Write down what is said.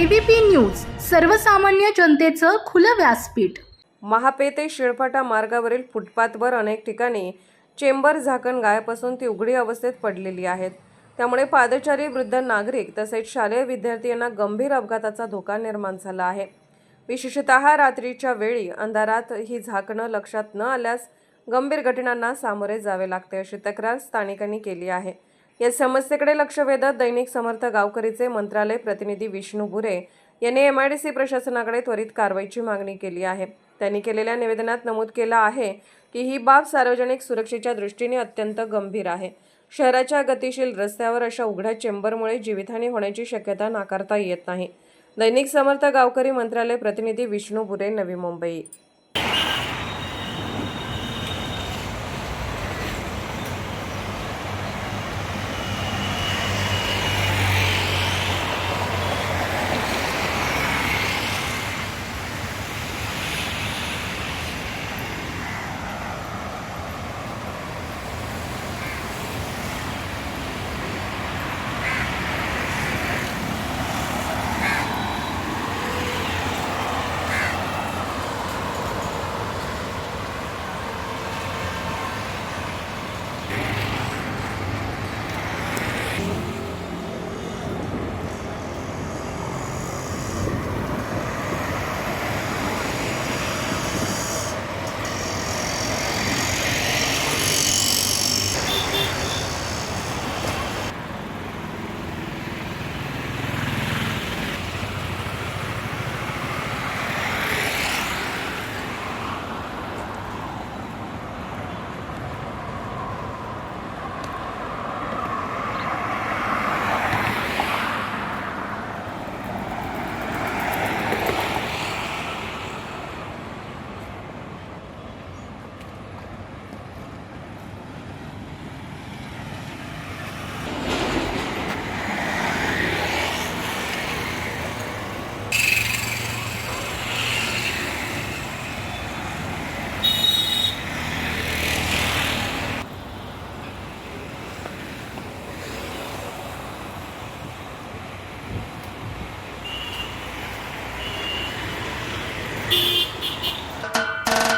ABP news सर्वसामान्य जनतेचं खुलं व्यासपीठ. महापे ते शिळफाटा मार्गावरील फुटपाथवर अनेक ठिकाणी चेंबर झाकण गायब असून ती उघडी अवस्थेत पडलेली आहेत. त्यामुळे पादचारी वृद्ध नागरिक तसेच शालेय विद्यार्थी यांना गंभीर अपघाताचा धोका निर्माण झाला आहे. विशेषतः रात्रीच्या वेळी अंधारात ही झाकणं लक्षात न आल्यास गंभीर घटनांना सामोरे जावे लागते अशी तक्रार स्थानिकांनी केली आहे. या समस्येकडे लक्ष वेधत दैनिक समर्थ गावकरीचे मंत्रालय प्रतिनिधी विष्णू भुरे यांनी एम आय डी सी प्रशासनाकडे त्वरित कारवाईची मागणी केली आहे. त्यांनी केलेल्या निवेदनात नमूद केलं आहे की ही बाब सार्वजनिक सुरक्षेच्या दृष्टीने अत्यंत गंभीर आहे. शहराच्या गतिशील रस्त्यावर अशा उघड्या चेंबरमुळे जीवितहानी होण्याची शक्यता नाकारता येत नाही. दैनिक समर्थ गावकरी मंत्रालय प्रतिनिधी विष्णू बुरे नवी मुंबई.